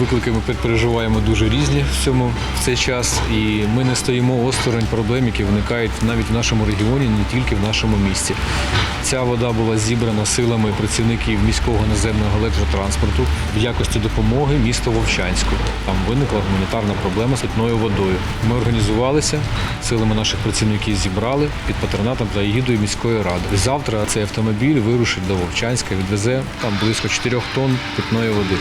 Виклики ми переживаємо дуже різні в цьому в цей час, і ми не стоїмо осторонь проблем, які виникають навіть в нашому регіоні, не тільки в нашому місті. Ця вода була зібрана силами працівників міського наземного електротранспорту в якості допомоги місту Вовчанську. Там виникла гуманітарна проблема з питною водою. Ми організувалися, силами наших працівників зібрали під патронатом та егідою міської ради. Завтра цей автомобіль вирушить до Вовчанська, відвезе там близько 4 тонн питної води.